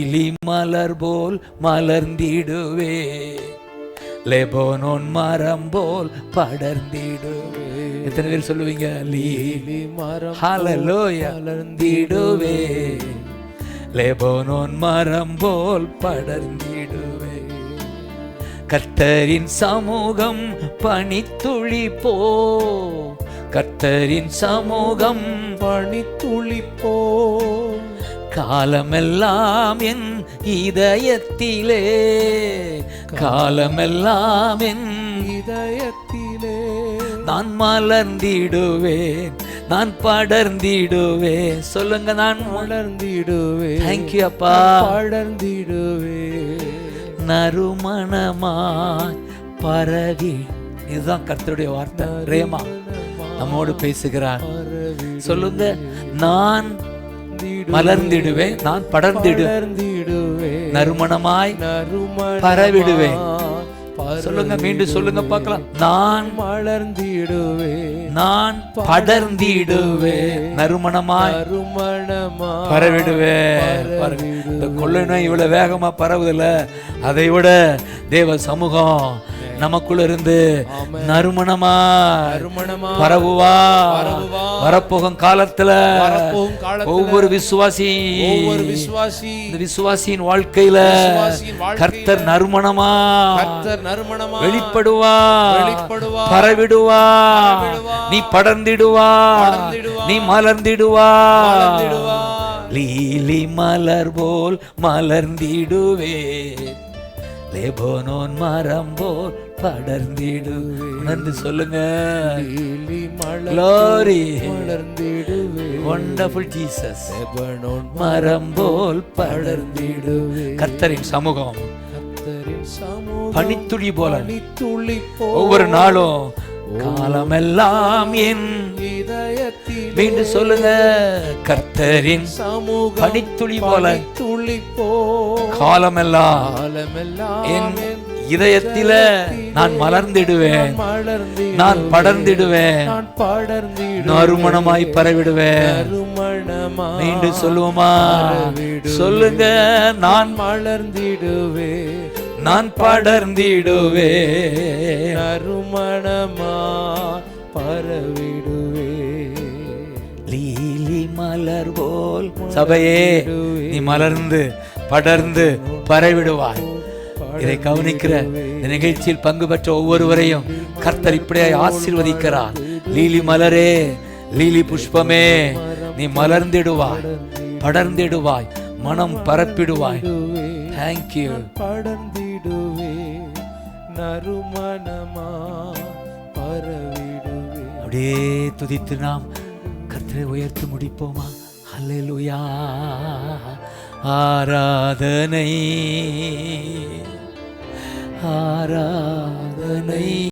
இலி மலர் போல் மலர்ந்திடுவே லெபோனோன் மரம் போல் படர்ந்திடுவே. எத்தனை பேர் சொல்லுவீங்க? லீலி மரம் ஹalleluya. மலர்ந்திடுவே லெபோனோன் மரம் போல் படர்ந்திடுவே. கர்த்தரின் சமூகம் பனித்துளி போ கர்த்தரின் சமூகம் பணித்துளிப்போ காலமெல்லாம் என் இதயத்திலே காலமெல்லாம் என் இதயத்திலே. நான் மலர்ந்திடுவேன் நான் படர்ந்திடுவேன் சொல்லுங்க நான் மலர்ந்திடுவே. தேங்க்யூ அப்பா. படர்ந்திடுவே. நறுமணமாய் பரவி. இதுதான் கர்த்தருடைய வார்த்தை. ரேமா நம்மோடு பேசுகிறார். சொல்லுங்க நான் மலர்ந்திடுவேன். நான் படர்ந்திடு படர்ந்திடுவே நறுமணமாய் நறுமண பரவிடுவேன். சொல்லுங்க மீண்டும் சொல்லுங்க பார்க்கலாம். நான் மலர்ந்திடுவே நான் படர்ந்திடுவேன். நறுமணமாய் நறுமணமா பரவிடுவேன். இந்த கொள்ளை நோய் இவ்வளவு வேகமா பரவுதுல அதை விட தேவ சமூகம் நமக்குள்ள இருந்து நறுமணமா பரவுவா. வரப்போகும் காலத்துல ஒவ்வொரு விசுவாசி இந்த விசுவாசியின் வாழ்க்கையில கர்த்தர் நறுமணமா நறுமணமா வெளிப்படுவா. பரவிடுவா. நீ படர்ந்திடுவா. நீ மலர்ந்திடுவா. லீலி மலர் போல் மலர்ந்திடுவே லெபனோன் மரம் போல் படர்ந்திடுவே. உணர்ந்து சொல்லுங்க. Glory. மலர்ந்திடுவே வண்டர்ஃபுல் ஜீசஸ் லெபனோன் மரம் போல் படர்ந்திடுவே. கர்த்தரின் சமூகம். கர்த்தரின் சமூகம் பனித்துளி போல. பனித்துளி ஒவ்வொரு நாளும் காலமெல்லாம் என் இதயத்தில் மீண்டும் சொல்லுங்க. கர்த்தரின் சமூகம் பனித்துளி போல. பனித்துளி போ காலமெல்லாம் என் இதயத்தில நான் மலர்ந்திடுவேன். மலர்ந்தி நான் படர்ந்திடுவேன். நறுமணமாய் பரவிடுவேன். மீண்டும் சொல்லுவோமா? சொல்லுங்க நான் மலர்ந்திடுவே நான் படர்ந்திடுவே நறுமணமா பரவிடுவே லீலி மலர் போல் சபையே நீ மலர்ந்து படர்ந்து பரவிடுவாய். இதை கவனிக்கிற இந்த நிகழ்ச்சியில் பங்கு பெற்ற ஒவ்வொருவரையும் கர்த்தர் இப்படியே ஆசீர்வதிக்கிறார். லீலி மலரே லீலி புஷ்பமே நீ மலர்ந்திடுவாய் படர்ந்திடுவாய் மனம் பரப்பிடுவாய். தேங்க்யூ படர்ந்திடுவே நறுமணமா பரவிடுவே அப்படியே துதித்து நாம் கர்த்தரை உயர்த்தி முடிப்போமா? அல்லேலூயா ஆராதனை. ஆராதனை.